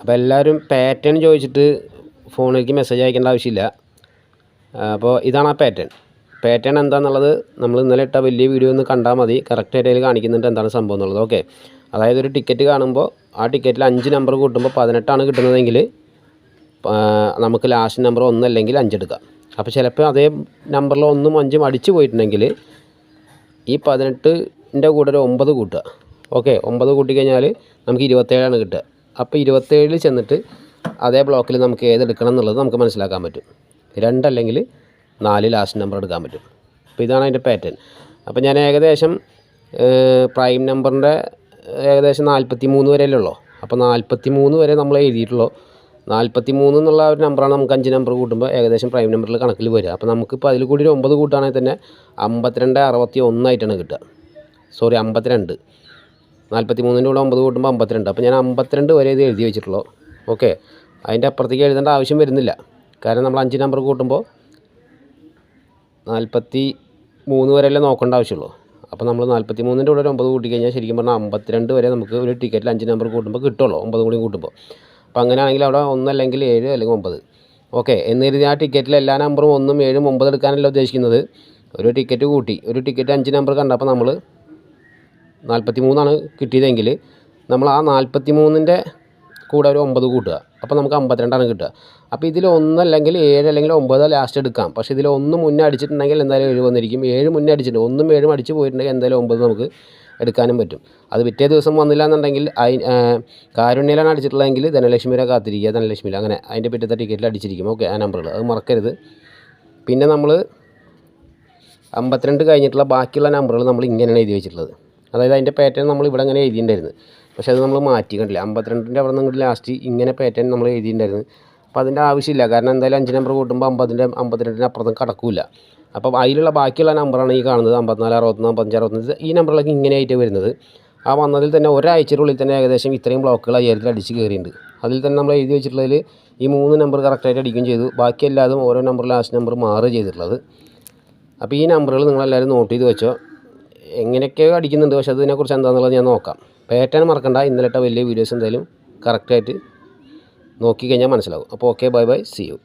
അപ്പോൾ എല്ലാവരും പാറ്റേൺ ചോദിച്ചിട്ട് ഫോണിലേക്ക് മെസ്സേജ് അയക്കേണ്ട ആവശ്യമില്ല. അപ്പോൾ ഇതാണ് ആ പാറ്റേൺ പാറ്റേൺ എന്താണെന്നുള്ളത് നമ്മൾ ഇന്നലെ ഇട്ട വലിയ വീഡിയോ ഒന്ന് കണ്ടാൽ മതി. കറക്റ്റായിട്ട് അതിൽ കാണിക്കുന്നുണ്ട് എന്താണ് സംഭവം എന്നുള്ളത്. ഓക്കെ അതായത് ഒരു ടിക്കറ്റ് കാണുമ്പോൾ ആ ടിക്കറ്റിൽ അഞ്ച് നമ്പർ കൂട്ടുമ്പോൾ പതിനെട്ടാണ് കിട്ടുന്നതെങ്കിൽ നമുക്ക് ലാസ്റ്റ് നമ്പർ ഒന്നല്ലെങ്കിൽ അഞ്ചെടുക്കാം അപ്പോൾ ചിലപ്പോൾ അതേ നമ്പറിൽ ഒന്നും അഞ്ചും അടിച്ചു പോയിട്ടുണ്ടെങ്കിൽ ഈ പതിനെട്ടിന്റെ കൂടെ ഒരു ഒമ്പത് കൂട്ടുക. ഓക്കെ ഒമ്പത് കൂട്ടിക്കഴിഞ്ഞാൽ നമുക്ക് ഇരുപത്തേഴാണ് കിട്ടുക. അപ്പോൾ ഇരുപത്തേഴിൽ ചെന്നിട്ട് അതേ ബ്ലോക്കിൽ നമുക്ക് ഏതെടുക്കണം എന്നുള്ളത് നമുക്ക് മനസ്സിലാക്കാൻ പറ്റും. രണ്ടല്ലെങ്കിൽ നാല് ലാസ്റ്റ് നമ്പർ എടുക്കാൻ പറ്റും. അപ്പോൾ ഇതാണ് അതിന്റെ പാറ്റേൺ അപ്പോൾ ഞാൻ ഏകദേശം പ്രൈം നമ്പറിന്റെ ഏകദേശം നാൽപ്പത്തി മൂന്ന് വരെയല്ലേ ഉള്ളൂ. അപ്പോൾ നാൽപ്പത്തി മൂന്ന് വരെ നമ്മൾ എഴുതിയിട്ടുള്ളൂ. നാൽപ്പത്തി മൂന്ന് എന്നുള്ള ഒരു നമ്പറാണ് നമുക്ക് അഞ്ച് നമ്പർ കൂട്ടുമ്പോൾ ഏകദേശം പ്രൈം നമ്പറിൽ കണക്കിൽ വരിക. അപ്പോൾ നമുക്കിപ്പോൾ അതിൽ കൂടി ഒരു ഒമ്പത് കൂട്ടുകയാണെങ്കിൽ തന്നെ അമ്പത്തിരണ്ട് അറുപത്തി ഒന്നായിട്ടാണ് കിട്ടുക. സോറി അമ്പത്തിരണ്ട്. നാൽപ്പത്തി മൂന്നിന്റെ കൂടെ ഒമ്പത് കൂട്ടുമ്പോൾ അമ്പത്തിരണ്ട്. അപ്പോൾ ഞാൻ അമ്പത്തിരണ്ട് വരെ ഇത് എഴുതി വെച്ചിട്ടുള്ളൂ. ഓക്കെ. അതിന്റെ അപ്പുറത്തേക്ക് എഴുതേണ്ട ആവശ്യം വരുന്നില്ല. കാരണം നമ്മൾ അഞ്ച് നമ്പർ കൂട്ടുമ്പോൾ നാൽപ്പത്തി മൂന്ന് വരെയല്ലേ നോക്കേണ്ട ആവശ്യമുള്ളൂ. അപ്പോൾ നമ്മൾ നാൽപ്പത്തി മൂന്നിന്റെ കൂടെ ഒരു ഒമ്പത് കൂട്ടി കഴിഞ്ഞാൽ ശരിക്കും പറഞ്ഞാൽ അമ്പത്തിരണ്ട് വരെ നമുക്ക് ഒരു ടിക്കറ്റിൽ അഞ്ച് നമ്പർ കൂട്ടുമ്പോൾ കിട്ടുള്ളൂ. ഒമ്പത് കൂടി കൂട്ടുമ്പോൾ. അപ്പോൾ അങ്ങനെയാണെങ്കിൽ അവിടെ ഒന്നല്ലെങ്കിൽ ഏഴ് അല്ലെങ്കിൽ ഒമ്പത്. ഓക്കെ. എന്ന് കരുതി ആ ടിക്കറ്റിൽ എല്ലാ നമ്പറും ഒന്നും ഏഴും ഒമ്പത് എടുക്കാനല്ല ഉദ്ദേശിക്കുന്നത്. ഒരു ടിക്കറ്റ് കൂട്ടി. ഒരു ടിക്കറ്റ് അഞ്ച് നമ്പർ കണ്ടപ്പോൾ നമ്മൾ നാൽപ്പത്തി മൂന്നാണ് കിട്ടിയതെങ്കിൽ നമ്മൾ ആ നാൽപ്പത്തി മൂന്നിന്റെ കൂടെ ഒരു ഒമ്പത് കൂട്ടുക. അപ്പോൾ നമുക്ക് അമ്പത്തിരണ്ടാണ് കിട്ടുക. അപ്പോൾ ഇതിൽ ഒന്നല്ലെങ്കിൽ ഏഴ് അല്ലെങ്കിൽ ഒമ്പത് ലാസ്റ്റ് എടുക്കാം. പക്ഷേ ഇതിൽ ഒന്ന് മുന്നേ അടിച്ചിട്ടുണ്ടെങ്കിൽ എന്തായാലും ഏഴ് വന്നിരിക്കും. ഏഴ് മുന്നേ അടിച്ചിട്ടുണ്ട്. ഒന്നും ഏഴും അടിച്ച് പോയിട്ടുണ്ടെങ്കിൽ എന്തായാലും ഒമ്പത് നമുക്ക് എടുക്കാനും പറ്റും. അത് പിറ്റേ ദിവസം വന്നില്ല എന്നുണ്ടെങ്കിൽ അയി കാരുണ്യയിലാണ് അടിച്ചിട്ടുള്ളതെങ്കിൽ ധനലക്ഷ്മി വരെ കാത്തിരിക്കുക. ധനലക്ഷ്മിയിൽ അങ്ങനെ അതിന്റെ പിറ്റത്തെ ടിക്കറ്റിൽ അടിച്ചിരിക്കും. ഓക്കെ ആ നമ്പറുകൾ അത് മറക്കരുത്. പിന്നെ നമ്മൾ അമ്പത്തിരണ്ട് കഴിഞ്ഞിട്ടുള്ള ബാക്കിയുള്ള നമ്പറുകൾ നമ്മൾ ഇങ്ങനെയാണ് എഴുതി വെച്ചിട്ടുള്ളത്. അതായത് അതിന്റെ പാറ്റേൺ നമ്മൾ ഇവിടെ അങ്ങനെ എഴുതിയിട്ടുണ്ടായിരുന്നു. പക്ഷേ അത് നമ്മൾ മാറ്റി കണ്ടില്ല അമ്പത്തിരണ്ടിന്റെ അവിടെ നിന്ന് ലാസ്റ്റ് ഇങ്ങനെ പാറ്റേൺ നമ്മൾ എഴുതിയിട്ടുണ്ടായിരുന്നു. അപ്പോൾ അതിന്റെ ആവശ്യമില്ല. കാരണം എന്തായാലും അഞ്ച് നമ്പർ കൂട്ടുമ്പോൾ അമ്പതിന്റെ അമ്പത്തിരണ്ടിന്റെ അപ്പുറത്തും കടക്കില്ല അപ്പം അതിലുള്ള ബാക്കിയുള്ള നമ്പറാണ് ഈ കാണുന്നത്. അമ്പത്തിനാല് അറുപത്തൊന്ന് അമ്പത്തഞ്ച് അറുപത്തഞ്ച് ഈ നമ്പറിലൊക്കെ ഇങ്ങനെയായിട്ട് വരുന്നത്. ആ വന്നതിൽ തന്നെ ഒരാഴ്ചയുടെ തന്നെ ഏകദേശം ഇത്രയും ബ്ലോക്കുകൾ അയ്യായിരത്തിൽ അടിച്ച് കയറിയിട്ടുണ്ട്. അതിൽ തന്നെ നമ്മൾ എഴുതി വെച്ചിട്ടുള്ളതിൽ ഈ മൂന്ന് നമ്പർ കറക്റ്റായിട്ട് അടിക്കുകയും ചെയ്തു. ബാക്കി എല്ലാതും ഓരോ നമ്പർ ലാസ്റ്റ് നമ്പർ മാറുക ചെയ്തിട്ടുള്ളത്. അപ്പോൾ ഈ നമ്പറുകൾ നിങ്ങളെല്ലാവരും നോട്ട് ചെയ്ത് വെച്ചോ. എങ്ങനെയൊക്കെയോ അടിക്കുന്നുണ്ട് പക്ഷേ അതിനെക്കുറിച്ച് എന്താണെന്നുള്ളത് ഞാൻ നോക്കാം. പാറ്റേൺ മറക്കണ്ട ഇന്നലെ ഇട്ട വലിയ വീഡിയോസ് എന്തായാലും കറക്റ്റായിട്ട് നോക്കി കഴിഞ്ഞാൽ മനസ്സിലാവും. അപ്പോൾ okay bye bye see you